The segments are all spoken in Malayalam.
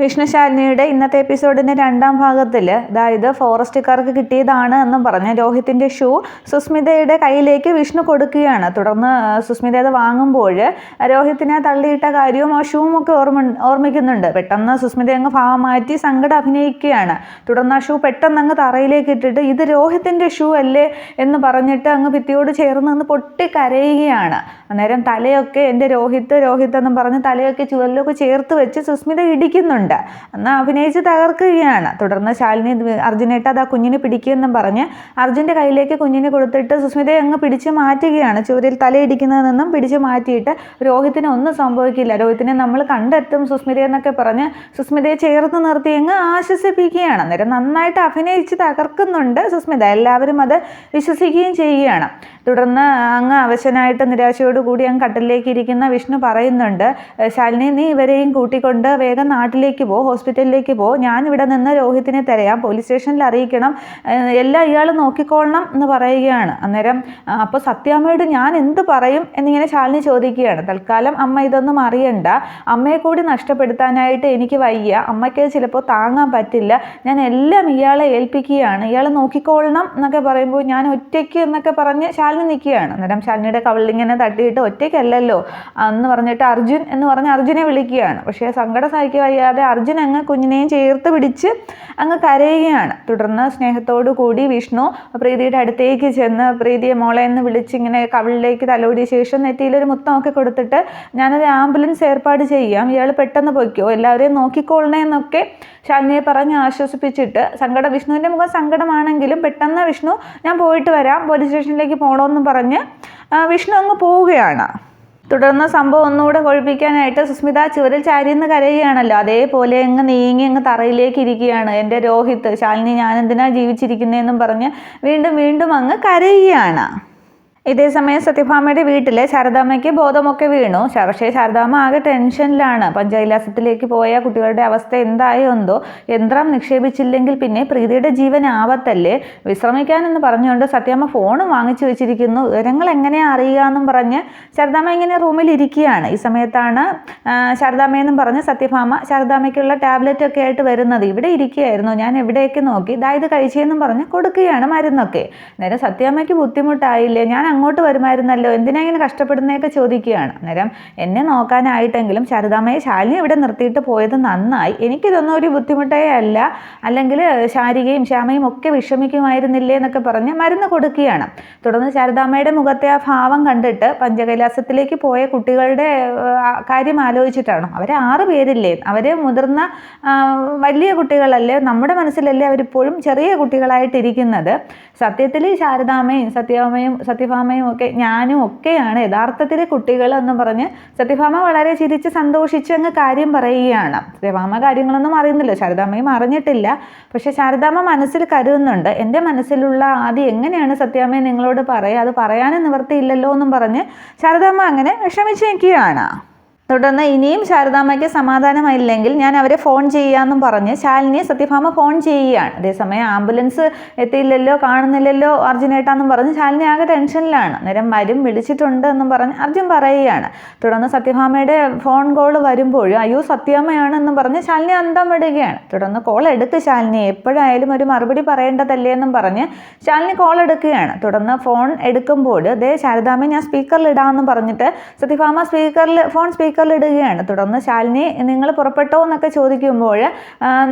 വിഷ്ണുശാലിനിയുടെ ഇന്നത്തെ എപ്പിസോഡിന്റെ രണ്ടാം ഭാഗത്തിൽ അതായത് ഫോറസ്റ്റുകാർക്ക് കിട്ടിയതാണ് എന്നും പറഞ്ഞ് രോഹിത്തിന്റെ ഷൂ സുസ്മിതയുടെ കയ്യിലേക്ക് വിഷ്ണു കൊടുക്കുകയാണ്. തുടർന്ന് സുസ്മിത അത് വാങ്ങുമ്പോൾ രോഹിത്തിനെ തള്ളിയിട്ട കാര്യവും ആ ഷൂവും ഒക്കെ ഓർമ്മ ഓർമ്മിക്കുന്നുണ്ട്. പെട്ടെന്ന് സുസ്മിത അങ്ങ് ഭാവം മാറ്റി സങ്കടം അഭിനയിക്കുകയാണ്. തുടർന്ന് ആ ഷൂ പെട്ടെന്ന് അങ്ങ് തറയിലേക്ക് ഇട്ടിട്ട് ഇത് രോഹിത്തിന്റെ ഷൂ അല്ലേ? എന്ന് പറഞ്ഞിട്ട് അങ്ങ് ഭിത്തിയോട് ചേർന്ന് നിന്ന് പൊട്ടി കരയുകയാണ്. അന്നേരം തലയൊക്കെ എന്റെ രോഹിത്ത് രോഹിത്ത് എന്നും പറഞ്ഞ് തലയൊക്കെ ചുവലിലൊക്കെ ചേർത്ത് വെച്ച് സുസ്മിത ഇടിക്കുന്നുണ്ട്. എന്നാൽ അഭിനയിച്ച് തകർക്കുകയാണ്. തുടർന്ന് ശാലിനി ഇത് അർജുനേട്ട അത് ആ കുഞ്ഞിനെ പിടിക്കുമെന്നും പറഞ്ഞ് അർജുന്റെ കയ്യിലേക്ക് കുഞ്ഞിനെ കൊടുത്തിട്ട് സുസ്മിതയെ അങ്ങ് പിടിച്ച് മാറ്റുകയാണ്. ചുവരിൽ തലയിടിക്കുന്നതിൽ നിന്നും പിടിച്ച് മാറ്റിയിട്ട് രോഹിത്തിന് ഒന്നും സംഭവിക്കില്ല. രോഹിത്തിനെ നമ്മൾ കണ്ടെത്തും സുസ്മിതയെന്നൊക്കെ പറഞ്ഞ് സുസ്മിതയെ ചേർത്ത് നിർത്തി അങ്ങ് ആശ്വസിപ്പിക്കുകയാണ്. അന്നേരം നന്നായിട്ട് അഭിനയിച്ച് തകർക്കുന്നുണ്ട് സുസ്മിത. എല്ലാവരും അത് വിശ്വസിക്കുകയും ചെയ്യുകയാണ്. തുടർന്ന് അങ്ങ് അവശനായിട്ട് നിരാശയോടുകൂടി അങ്ങ് കട്ടിലേക്ക് ഇരിക്കുന്ന വിഷ്ണു പറയുന്നുണ്ട് ശാലിനി നീ ഇവരെയും കൂട്ടിക്കൊണ്ട് വേഗം നാട്ടിലേക്ക് പോ ഹോസ്പിറ്റലിലേക്ക് പോ. ഞാൻ ഇവിടെ നിന്ന് രോഹിത്തിനെ തിരയാം പോലീസ് സ്റ്റേഷനിൽ അറിയിക്കണം. എല്ലാം ഇയാൾ നോക്കിക്കോളണം എന്ന് പറയുകയാണ്. അന്നേരം അപ്പോൾ സത്യാമ്മയോട് ഞാൻ എന്ത് പറയും? എന്നിങ്ങനെ ശാലിനി ചോദിക്കുകയാണ്. തൽക്കാലം അമ്മ ഇതൊന്നും അറിയണ്ട. അമ്മയെ കൂടി നഷ്ടപ്പെടുത്താനായിട്ട് എനിക്ക് വയ്യ. അമ്മയ്ക്ക് ചിലപ്പോൾ താങ്ങാൻ പറ്റില്ല. ഞാൻ എല്ലാം ഇയാളെ ഏൽപ്പിക്കുകയാണ്. ഇയാൾ നോക്കിക്കോളണം എന്നൊക്കെ പറയുമ്പോൾ ഞാൻ ഒറ്റയ്ക്ക് എന്നൊക്കെ പറഞ്ഞ് നിൽക്കുകയാണ്. അന്നേരം ശാലിനിയുടെ കവിളിങ്ങനെ തട്ടിയിട്ട് ഒറ്റയ്ക്കല്ലല്ലോ. എന്ന് പറഞ്ഞിട്ട് അർജുൻ എന്ന് പറഞ്ഞ് അർജുനെ വിളിക്കുകയാണ്. പക്ഷേ സങ്കടം സഹിക്കുക വയ്യാതെ അർജുൻ അങ്ങ് കുഞ്ഞിനെയും ചേർത്ത് പിടിച്ച് അങ്ങ് കരയുകയാണ്. തുടർന്ന് സ്നേഹത്തോടു കൂടി വിഷ്ണു പ്രീതിയുടെ അടുത്തേക്ക് ചെന്ന് പ്രീതിയെ മോളെ എന്ന് വിളിച്ച് ഇങ്ങനെ കവിളിലേക്ക് തലോടിയ ശേഷം നെറ്റിയിലൊരു മുത്തമൊക്കെ കൊടുത്തിട്ട് ഞാനൊരു ആംബുലൻസ് ഏർപ്പാട് ചെയ്യാം. ഇയാൾ പെട്ടെന്ന് പൊയ്ക്കോ. എല്ലാവരെയും നോക്കിക്കൊള്ളണേ എന്നൊക്കെ ശാലിനിയെ പറഞ്ഞ് ആശ്വസിപ്പിച്ചിട്ട് സങ്കടം വിഷ്ണുവിന്റെ മുഖം സങ്കടമാണെങ്കിലും പെട്ടെന്ന് വിഷ്ണു ഞാൻ പോയിട്ട് വരാം. പോലീസ് സ്റ്റേഷനിലേക്ക് പോകണമെന്നും പറഞ്ഞ് ആ, വിഷ്ണു അങ്ങ് പോവുകയാണ്. തുടർന്ന് സംഭവം ഒന്നുകൂടെ കൊഴിപ്പിക്കാനായിട്ട് സുസ്മിത ചുവരിൽ ചാരിന്ന് കരയുകയാണല്ലോ. അതേപോലെ അങ്ങ് നീങ്ങി അങ്ങ് തറയിലേക്ക് ഇരിക്കുകയാണ്. എന്റെ രോഹിത് ശാലിനി ഞാനെന്തിനാ ജീവിച്ചിരിക്കുന്നതെന്നും പറഞ്ഞ് വീണ്ടും വീണ്ടും അങ്ങ് കരയുകയാണ്. ഇതേ സമയം സത്യഭാമയുടെ വീട്ടിലെ ശാരദാമ്മയ്ക്ക് ബോധമൊക്കെ വീണു. പക്ഷേ ശാരദാമ്മ ആകെ ടെൻഷനിലാണ്. പഞ്ചകൈലാസത്തിലേക്ക് പോയ കുട്ടികളുടെ അവസ്ഥ എന്തായോ എന്തോ യന്ത്രം നിക്ഷേപിച്ചില്ലെങ്കിൽ പിന്നെ പ്രീതിയുടെ ജീവൻ ആവത്തല്ലേ വിശ്രമിക്കാനെന്ന് പറഞ്ഞുകൊണ്ട് സത്യാമ്മ ഫോൺ വാങ്ങിച്ചു വെച്ചിരിക്കുന്നു. വിവരങ്ങൾ എങ്ങനെയാ അറിയുക എന്നും പറഞ്ഞ് ശാരദാമ്മ ഇങ്ങനെ റൂമിൽ ഇരിക്കുകയാണ്. ഈ സമയത്താണ് ശാരദാമ്മയെന്നും പറഞ്ഞ് സത്യഭാമ ശാരദാമ്മയ്ക്കുള്ള ടാബ്ലറ്റ് ഒക്കെ ആയിട്ട് വരുന്നത്. ഇവിടെ ഇരിക്കുകയായിരുന്നു. ഞാൻ എവിടെയൊക്കെ നോക്കി. ഇതായത് കഴിച്ചെന്നും പറഞ്ഞ് കൊടുക്കുകയാണ് മരുന്നൊക്കെ. നേരെ സത്യാമ്മയ്ക്ക് ബുദ്ധിമുട്ടായില്ലേ? ഞാൻ അങ്ങോട്ട് വരുമായിരുന്നല്ലോ? എന്തിനാ ഇങ്ങനെ കഷ്ടപ്പെടുന്നതൊക്കെ ചോദിക്കുകയാണ്. അന്നേരം എന്നെ നോക്കാനായിട്ടെങ്കിലും ശാരദാമ്മയെ ശാലിനി ഇവിടെ നിർത്തിയിട്ട് പോയത് നന്നായി. എനിക്കിതൊന്നും ഒരു ബുദ്ധിമുട്ടേ അല്ല. അല്ലെങ്കിൽ ശാരികയും ശ്യാമയും ഒക്കെ വിഷമിക്കുമായിരുന്നില്ലേ എന്നൊക്കെ പറഞ്ഞ് മരുന്ന് കൊടുക്കുകയാണ്. തുടർന്ന് ശാരദാമ്മയുടെ മുഖത്തെ ആ ഭാവം കണ്ടിട്ട് പഞ്ചകൈലാസത്തിലേക്ക് പോയ കുട്ടികളുടെ കാര്യം ആലോചിച്ചിട്ടാണ്. അവരെ ആറ് പേരില്ലേ? അവർ മുതിർന്ന വലിയ കുട്ടികളല്ലേ? നമ്മുടെ മനസ്സിലല്ലേ അവരിപ്പോഴും ചെറിയ കുട്ടികളായിട്ടിരിക്കുന്നത്. സത്യത്തിൽ ശാരദാമ്മയും സത്യഭാമയും സത്യഭാമയും ഒക്കെ ഞാനും ഒക്കെയാണ് യഥാർത്ഥത്തിൽ കുട്ടികൾ എന്ന് പറഞ്ഞ് സത്യഭാമ വളരെ ചിരിച്ച് സന്തോഷിച്ച് അങ്ങ് കാര്യം പറയുകയാണ്. സത്യഭാമ കാര്യങ്ങളൊന്നും അറിയുന്നില്ല. ശാരദാമ്മയും അറിഞ്ഞിട്ടില്ല. പക്ഷെ ശാരദാമ്മ മനസ്സിൽ കരുതുന്നുണ്ട്. എന്റെ മനസ്സിലുള്ള ആദ്യം എങ്ങനെയാണ് സത്യാമ്മയെ നിങ്ങളോട് പറയുക അത് പറയാനും നിവർത്തിയില്ലല്ലോ എന്നും പറഞ്ഞ് ശാരദാമ്മ അങ്ങനെ വിഷമിച്ച് നിൽക്കുകയാണ്. തുടർന്ന് ഇനിയും ശാരദാമ്മയ്ക്ക് സമാധാനമായില്ലെങ്കിൽ ഞാൻ അവരെ ഫോൺ ചെയ്യാമെന്നും പറഞ്ഞ് ശാലിനിയെ സത്യഭാമ ഫോൺ ചെയ്യുകയാണ്. അതേസമയം ആംബുലൻസ് എത്തിയില്ലല്ലോ കാണുന്നില്ലല്ലോ അർജുനേട്ടാന്നും പറഞ്ഞ് ശാലിനി ആകെ ടെൻഷനിലാണ്. നേരം വരും വിളിച്ചിട്ടുണ്ട് എന്നും പറഞ്ഞ് അർജുൻ പറയുകയാണ്. തുടർന്ന് സത്യഭാമയുടെ ഫോൺ കോൾ വരുമ്പോഴും അയ്യോ സത്യാമ്മയാണെന്നും പറഞ്ഞ് ശാലിനി അന്തം വിടുകയാണ്. തുടർന്ന് കോൾ എടുത്ത് ശാലിനി എപ്പോഴായാലും ഒരു മറുപടി പറയേണ്ടതല്ലേ എന്നും പറഞ്ഞ് ശാലിനി കോൾ എടുക്കുകയാണ്. തുടർന്ന് ഫോൺ എടുക്കുമ്പോൾ ദേ ശാരദാമ്മ ഞാൻ സ്പീക്കറിൽ ഇടാമെന്നും പറഞ്ഞിട്ട് സത്യഭാമ സ്പീക്കറിൽ ഫോൺ സ്പീക്കറിൽ ഇടുകയാണ് തുടർന്ന് ശാലിനി നിങ്ങൾ പുറപ്പെട്ടോ? എന്നൊക്കെ ചോദിക്കുമ്പോൾ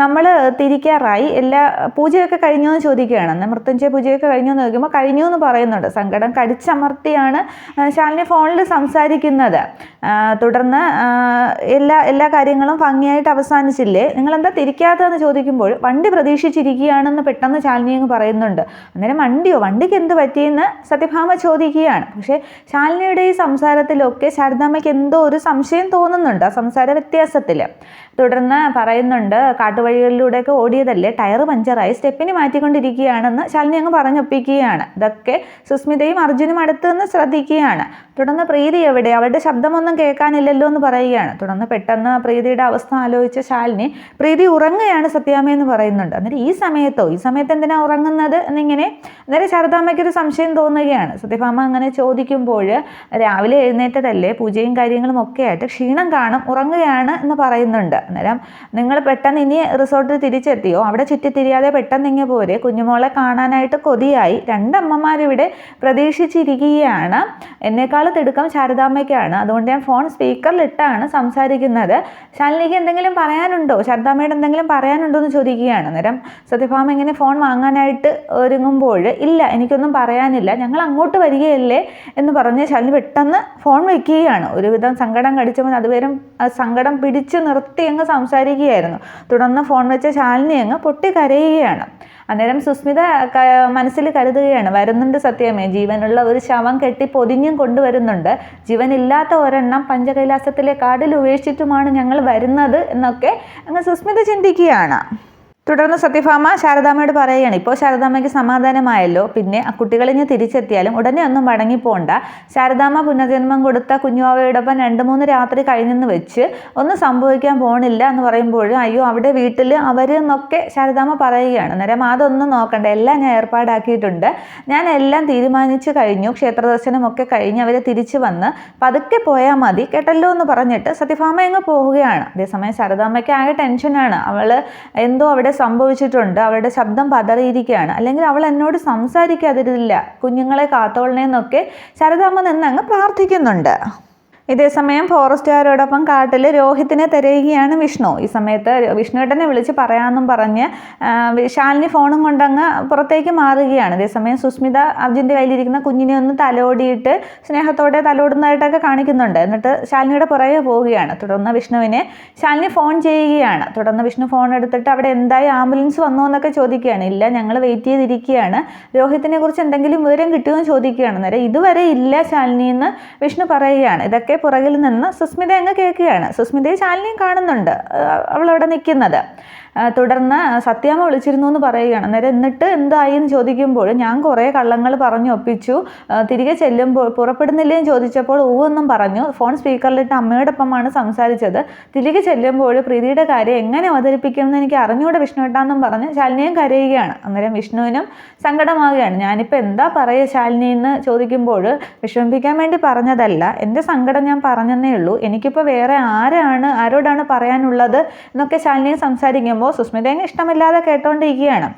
നമ്മൾ തിരിക്കാറായി. എല്ലാ പൂജയൊക്കെ കഴിഞ്ഞോ എന്ന് ചോദിക്കുകയാണ്. എന്നാൽ മൃത്യുഞ്ജയ പൂജയൊക്കെ കഴിഞ്ഞോ എന്ന് ചോദിക്കുമ്പോൾ കഴിഞ്ഞു എന്ന് പറയുന്നുണ്ട്. സങ്കടം കടിച്ചമർത്തിയാണ് ശാലിനി ഫോണിൽ സംസാരിക്കുന്നത്. തുടർന്ന് എല്ലാ എല്ലാ കാര്യങ്ങളും ഭംഗിയായിട്ട് അവസാനിച്ചില്ലേ? നിങ്ങളെന്താ തിരിക്കാത്തതെന്ന് ചോദിക്കുമ്പോൾ വണ്ടി പ്രതീക്ഷിച്ചിരിക്കുകയാണെന്ന് പെട്ടെന്ന് ശാലിനി അങ്ങ് പറയുന്നുണ്ട്. അന്നേരം വണ്ടിയോ? വണ്ടിക്ക് എന്ത് പറ്റിയെന്ന്? സത്യഭാമ ചോദിക്കുകയാണ്. പക്ഷേ ശാലിനിയുടെ ഈ സംസാരത്തിലൊക്കെ ശാരദാമ്മയ്ക്ക് എന്തോ ഒരു സംശയം തോന്നുന്നുണ്ട്. ആ സംസാര വ്യത്യാസത്തിൽ തുടർന്ന് പറയുന്നുണ്ട് കാട്ടുവഴികളിലൂടെയൊക്കെ ഓടിയതല്ലേ? ടയർ പഞ്ചറായി സ്റ്റെപ്പിന് മാറ്റിക്കൊണ്ടിരിക്കുകയാണെന്ന് ശാലിനി അങ്ങ് പറഞ്ഞൊപ്പിക്കുകയാണ്. ഇതൊക്കെ സുസ്മിതയും അർജുനും അടുത്ത് നിന്ന് ശ്രദ്ധിക്കുകയാണ്. തുടർന്ന് പ്രീതി എവിടെ? അവരുടെ ശബ്ദമൊന്നും കേൾക്കാനില്ലല്ലോ എന്ന് പറയുകയാണ്. തുടർന്ന് പെട്ടെന്ന് പ്രീതിയുടെ അവസ്ഥ ആലോചിച്ച ശാലിനി പ്രീതി ഉറങ്ങുകയാണ് സത്യാമ്മ എന്ന് പറയുന്നുണ്ട്. അന്നേരം ഈ സമയത്തോ? ഈ സമയത്ത് എന്തിനാ ഉറങ്ങുന്നത് എന്നിങ്ങനെ? അന്നേരം ശാരദാമ്മയ്ക്കൊരു സംശയം തോന്നുകയാണ്. സത്യഭാമ അങ്ങനെ ചോദിക്കുമ്പോൾ രാവിലെ എഴുന്നേറ്റതല്ലേ? പൂജയും കാര്യങ്ങളും ഒക്കെ ആയിട്ട് ക്ഷീണം കാണും ഉറങ്ങുകയാണ് എന്ന് പറയുന്നുണ്ട്. അന്നേരം നിങ്ങൾ പെട്ടെന്ന് ഇനി റിസോർട്ടിൽ തിരിച്ചെത്തിയോ? അവിടെ ചുറ്റിത്തിരിയാതെ പെട്ടെന്ന് ഇങ്ങനെ പോരെ. കുഞ്ഞുമോളെ കാണാനായിട്ട് കൊതിയായി. രണ്ടമ്മമാരിവിടെ പ്രതീക്ഷിച്ചിരിക്കുകയാണ്. എന്നേക്കാൾ തിടുക്കം ശാരദാമ്മയ്ക്കാണ്. അതുകൊണ്ട് ഞാൻ ഫോൺ സ്പീക്കറിലിട്ടാണ് സംസാരിക്കുന്നത്. ശാലിനിക്ക് എന്തെങ്കിലും പറയാനുണ്ടോ? ശാരദാമ്മയുടെ എന്തെങ്കിലും പറയാനുണ്ടോ എന്ന് ചോദിക്കുകയാണ്. അന്നേരം സത്യഭാമ ഇങ്ങനെ ഫോൺ വാങ്ങാനായിട്ട് ഒരുങ്ങുമ്പോൾ ഇല്ല എനിക്കൊന്നും പറയാനില്ല. ഞങ്ങൾ അങ്ങോട്ട് വരികയല്ലേ എന്ന് പറഞ്ഞ് ശാലിനി പെട്ടെന്ന് ഫോൺ വെക്കുകയാണ്. ഒരുവിധം സങ്കടം കടിച്ചപ്പോൾ അതുവരും സങ്കടം പിടിച്ചു നിർത്തി അങ്ങ് സംസാരിക്കുകയായിരുന്നു. തുടർന്ന് ഫോൺ വെച്ച ശാലിനി അങ്ങ് പൊട്ടി കരയുകയാണ്. അന്നേരം സുസ്മിത മനസ്സിൽ കരുതുകയാണ് വരുന്നുണ്ട് സത്യമേ ജീവനുള്ള ഒരു ശവം കെട്ടി പൊതിഞ്ഞും കൊണ്ടുവരുന്നുണ്ട്. ജീവനില്ലാത്ത ഒരെണ്ണം പഞ്ചകൈലാസത്തിലെ കാടിൽ ഉപേക്ഷിച്ചിട്ടുമാണ് ഞങ്ങൾ വരുന്നത് എന്നൊക്കെ അങ്ങ് സുസ്മിത ചിന്തിക്കുകയാണ്. തുടർന്ന് സത്യഭാമ ശാരദാമ്മയോട് പറയുകയാണ് ഇപ്പോൾ ശാരദാമ്മയ്ക്ക് സമാധാനമായല്ലോ. പിന്നെ ആ കുട്ടികളിഞ്ഞ് തിരിച്ചെത്തിയാലും ഉടനെ ഒന്നും മടങ്ങിപ്പോണ്ട ശാരദാമ്മ പുനർജന്മം കൊടുത്ത കുഞ്ഞുവാവയോടൊപ്പം രണ്ട് മൂന്ന് രാത്രി കഴിഞ്ഞെന്ന് വെച്ച് ഒന്നും സംഭവിക്കാൻ പോണില്ല എന്ന് പറയുമ്പോഴും അയ്യോ അവിടെ വീട്ടിൽ അവർ എന്നൊക്കെ ശാരദാമ്മ പറയുകയാണ്. അന്നേരം അതൊന്നും നോക്കണ്ട. എല്ലാം ഞാൻ ഏർപ്പാടാക്കിയിട്ടുണ്ട്. ഞാൻ എല്ലാം തീരുമാനിച്ചു കഴിഞ്ഞു. ക്ഷേത്രദർശനമൊക്കെ കഴിഞ്ഞ് അവർ തിരിച്ചു വന്ന് പതുക്കെ പോയാൽ മതി. കേട്ടല്ലോ എന്ന് പറഞ്ഞിട്ട് സത്യഭാമ അങ്ങ് പോവുകയാണ്. അതേസമയം ശാരദാമ്മയ്ക്ക് ആകെ ടെൻഷനാണ് അവൾ എന്തോ അവിടെ സംഭവിച്ചിട്ടുണ്ട്. അവളുടെ ശബ്ദം പതറിയിരിക്കുകയാണ്. അല്ലെങ്കിൽ അവൾ എന്നോട് സംസാരിക്കാതിരുന്നില്ല. കുഞ്ഞുങ്ങളെ കാത്തോളണേന്നൊക്കെ ശരദാമ്മ നിന്ന് അങ്ങ് പ്രാർത്ഥിക്കുന്നുണ്ട്. ഇതേസമയം ഫോറസ്റ്റുകാരോടൊപ്പം കാട്ടിൽ രോഹിത്തിനെ തിരയുകയാണ് വിഷ്ണു. ഈ സമയത്ത് വിഷ്ണുവേട്ടനെ വിളിച്ച് പറയാമെന്നും പറഞ്ഞ് ശാലിനി ഫോണും കൊണ്ടങ്ങ് പുറത്തേക്ക് മാറുകയാണ്. ഇതേസമയം സുസ്മിത അർജുന്റെ കയ്യിലിരിക്കുന്ന കുഞ്ഞിനെ ഒന്ന് തലോടിയിട്ട് സ്നേഹത്തോടെ തലോടുന്നതായിട്ടൊക്കെ കാണിക്കുന്നുണ്ട്. എന്നിട്ട് ശാലിനിയുടെ പുറകെ പോവുകയാണ്. തുടർന്ന് വിഷ്ണുവിനെ ശാലിനി ഫോൺ ചെയ്യുകയാണ്. തുടർന്ന് വിഷ്ണു ഫോൺ എടുത്തിട്ട് അവിടെ എന്തായി ആംബുലൻസ് വന്നോ എന്നൊക്കെ ചോദിക്കുകയാണ്. ഇല്ല ഞങ്ങൾ വെയിറ്റ് ചെയ്തിരിക്കുകയാണ്. രോഹിത്തിനെ കുറിച്ച് എന്തെങ്കിലും വിവരം കിട്ടുമെന്ന് ചോദിക്കുകയാണ്. നേരെ ഇതുവരെ ഇല്ല ശാലിനി എന്ന് വിഷ്ണു പറയുകയാണ്. ഇതൊക്കെ പുറകിൽ നിന്ന് സുസ്മിത അങ്ങ് കേൾക്കുകയാണ്. സുസ്മിതയെ ശാലിനിയും കാണുന്നുണ്ട്. അവളവിടെ നിൽക്കുന്നത്. തുടർന്ന് സത്യാമ്മ വിളിച്ചിരുന്നു എന്ന് പറയുകയാണ്. അന്നേരം എന്നിട്ട് എന്തായി എന്ന് ചോദിക്കുമ്പോൾ ഞാൻ കുറേ കള്ളങ്ങൾ പറഞ്ഞു ഒപ്പിച്ചു. തിരികെ ചെല്ലുമ്പോൾ പുറപ്പെടുന്നില്ലേ എന്ന് ചോദിച്ചപ്പോൾ ഊവെന്നും പറഞ്ഞു. ഫോൺ സ്പീക്കറിലിട്ട് അമ്മയോടൊപ്പമാണ് സംസാരിച്ചത്. തിരികെ ചെല്ലുമ്പോൾ പ്രീതിയുടെ കാര്യം എങ്ങനെ അവതരിപ്പിക്കുമെന്ന് എനിക്ക് അറിഞ്ഞൂടെ വിഷ്ണുവേട്ടാന്നും പറഞ്ഞ് ശാലിനിയും കരയുകയാണ്. അന്നേരം വിഷ്ണുവിനും സങ്കടമാവുകയാണ്. ഞാനിപ്പോൾ എന്താ പറയുക ശാലിനി എന്ന് ചോദിക്കുമ്പോൾ വിഷമിപ്പിക്കാൻ വേണ്ടി പറഞ്ഞതല്ല. എന്റെ സങ്കടം ഞാൻ പറഞ്ഞതേ ഉള്ളൂ. എനിക്കിപ്പോൾ വേറെ ആരാണ് ആരോടാണ് പറയാനുള്ളത് എന്നൊക്കെ ശാലിനിയെ സംസാരിക്കുമ്പോൾ സുസ്മിതയെ ഇഷ്ടമില്ലാതെ കേട്ടോണ്ടിരിക്കുകയാണ്.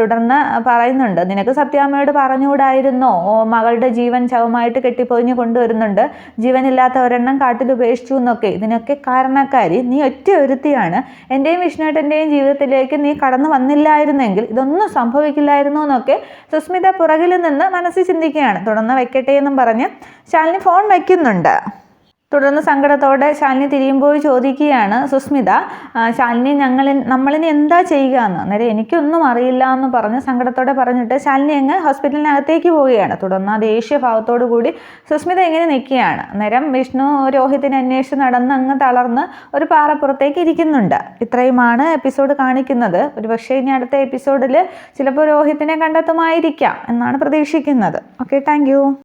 തുടർന്ന് പറയുന്നുണ്ട് നിനക്ക് സത്യാമ്മയോട് പറഞ്ഞുകൂടായിരുന്നോ? മകളുടെ ജീവൻ ശവമായിട്ട് കെട്ടിപ്പൊതിഞ്ഞ് കൊണ്ടുവരുന്നുണ്ട്. ജീവനില്ലാത്ത ഒരെണ്ണം കാട്ടിൽ ഉപേക്ഷിച്ചു എന്നൊക്കെ. ഇതിനൊക്കെ കാരണക്കാരി. നീ ഒറ്റ ഒരുത്തിയാണ്. എന്റെയും വിഷ്ണുവേട്ടന്റെയും ജീവിതത്തിലേക്ക് നീ കടന്നു വന്നില്ലായിരുന്നെങ്കിൽ ഇതൊന്നും സംഭവിക്കില്ലായിരുന്നു എന്നൊക്കെ സുസ്മിത പുറകിൽ നിന്ന് മനസ്സിൽ ചിന്തിക്കുകയാണ്. തുടർന്ന് വെക്കട്ടെ എന്നും പറഞ്ഞ് ശാലിനി ഫോൺ വയ്ക്കുന്നുണ്ട് തുടർന്ന് സങ്കടത്തോടെ ശാലിനി തിരിയുമ്പോൾ ചോദിക്കുകയാണ് സുസ്മിത ശാലിനി ഞങ്ങൾ നമ്മളിനി എന്താ ചെയ്യുക എന്ന് അന്നേരം എനിക്കൊന്നും അറിയില്ല എന്ന് പറഞ്ഞ് സങ്കടത്തോടെ പറഞ്ഞിട്ട് ശാലിനി അങ്ങ് ഹോസ്പിറ്റലിനകത്തേക്ക് പോവുകയാണ്. തുടർന്ന് ആ ദേഷ്യ ഭാവത്തോടു കൂടി സുസ്മിത ഇങ്ങനെ നിൽക്കുകയാണ്. അന്നേരം വിഷ്ണു രോഹിതിനെ അന്വേഷിച്ച് നടന്ന് അങ്ങ് തളർന്ന് ഒരു പാറപ്പുറത്തേക്ക് ഇരിക്കുന്നുണ്ട്. ഇത്രയുമാണ് എപ്പിസോഡ് കാണിക്കുന്നത്. ഒരു പക്ഷേ ഇനി അടുത്ത എപ്പിസോഡിൽ ചിലപ്പോൾ രോഹിത്തിനെ കണ്ടെത്തുമായിരിക്കാം എന്നാണ് പ്രതീക്ഷിക്കുന്നത്. Okay thank